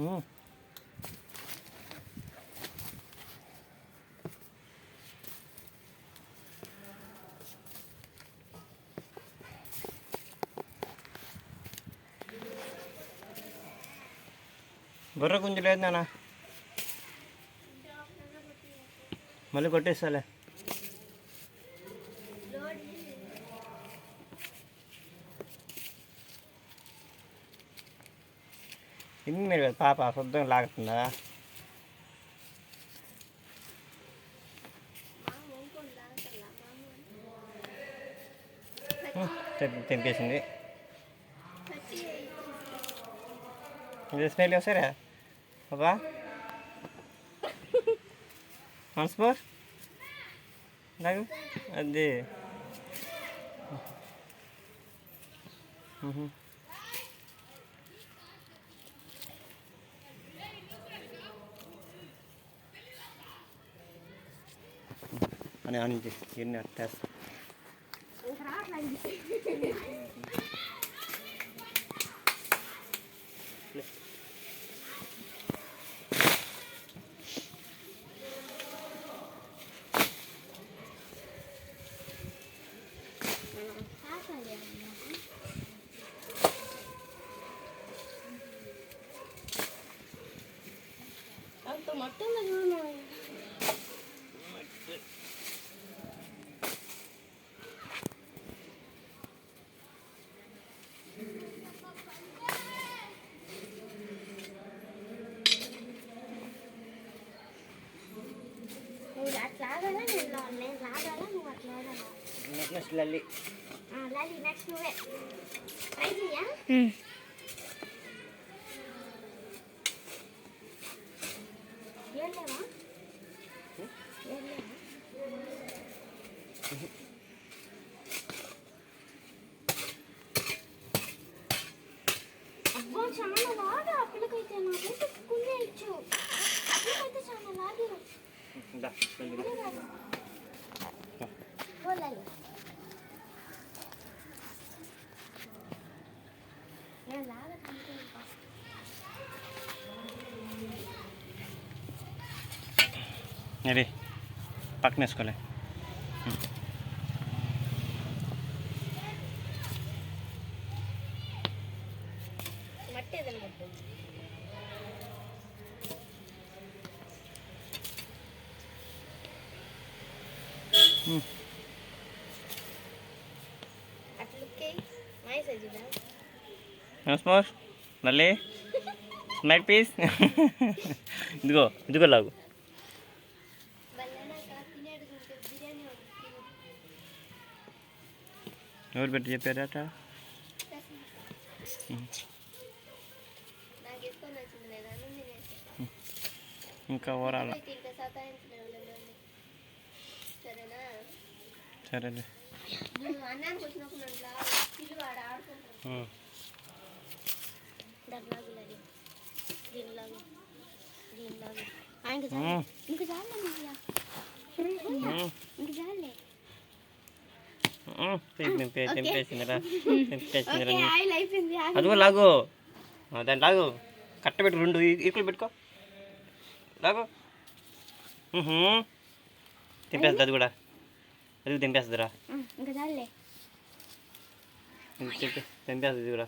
ఉమ్. బుర్ర గుంజు లేదు నాన్న మళ్ళీ కొట్టేస్తాలే ఇన్ని మీరు పాప శుద్ధంగా లాగుతుందా? తెంపేసింది. ఇది స్మెల్ వస్తారా బాబా వన్స్ మోర్. నాకు అది. మ్హూ. అని ఆనించి ఎన్ని టెస్ట్ అంత మొత్తం చూడు Mas lali. Ah, lali next to it. Ready ya? Hmm. Dia lewat. Hmm? Dia lewat. Hmm. అది పక్కన వేసుకోలే. మట్టి మోర్ లల్లి స్మైల్ పీస్? ఇదిగో ఇదిగో లాగు. ఎవరు పెట్టి చెప్పారట? ఇంకా ఓరాల? సరేలే. ఉమ్. దానిలాగా. దీనిలాగా. ఇంక. చాలు ఇంక. అదిగో లాగు. దాన్ని లాగు. కట్ట పెట్టు రెండు ఈకులు పెట్టుకో. లాగు. తెంపేస్తుంది అది కూడా. అది తెంపేస్తుందిరా. తెంపేస్తుంది కూడా.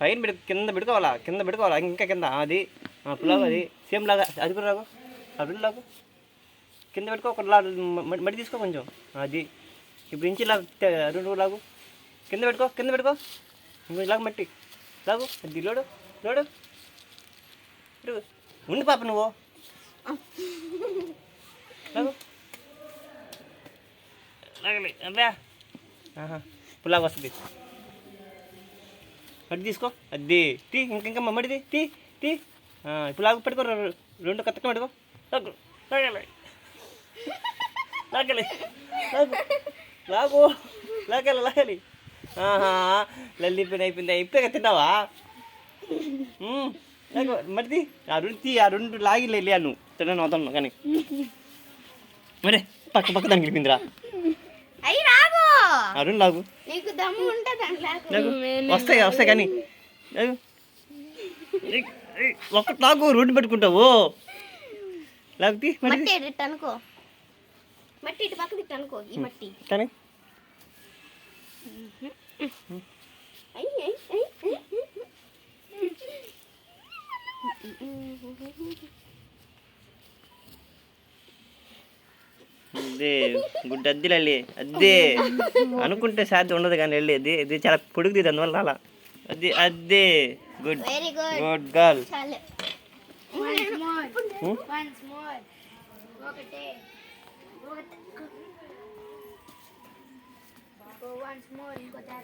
పైన పెడు కింద పెట్టుకోవాలా కింద పెట్టుకోవాలా ఇంకా కింద. అది పులావ్ అది సేమ్ లాగా. అది కూడా లాగు. అది లాగు. కింద పెట్టుకో ఒక మడి- తీసుకో కొంచెం. అది ఇప్పుడు ఇంచి లాగు రెండు లాగు. కింద పెట్టుకో కింద పెట్టుకో. ఇంకొంచెం లాగు మట్టి. లాగు. అది లోడు లోడు. ఉండి పాప నువ్వు. లాగు. లాగలే. అబ్బా. ఆహా. పులాగ్ వస్తుంది. మడి తీసుకో. అది తీ ఇంక ఇంకా మడిది. తీ తీ. ఇప్పుడు లాగు పెట్టుకో రెండు కత్తకం పెట్టుకో లాగు లాగలే. లాగు. లాగు. లాగాలి లాగాలి. ఆహా లల్లి పని అయిపోయింది. అయిపోయి తిన్నావా? లాగు మరిది ఆ రెండు తీ ఆ రెండు లాగి నువ్వు. తిన్నాను అవుతాను కానీ. మరే పక్క పక్క దానికి వెళ్ళిపోయిందిరా. అరుణ్ లాగు. వస్తాయి వస్తాయి కానీ. ఒక్కటి లాగు రోడ్డు పెట్టుకుంటావు. లాగుతి అనుకో మట్టి ఇటు పక్కన ఇటు అనుకో ఈ మట్టి. కానీ. అదే గుడ్డ అద్దెలు వెళ్ళి అదే అనుకుంటే సాధ్యం ఉండదు కానీ వెళ్ళి అది ఇది చాలా పొడుగుది అందువల్ల అలా. అది అదే good. Very good good girl. చాలే. Once more.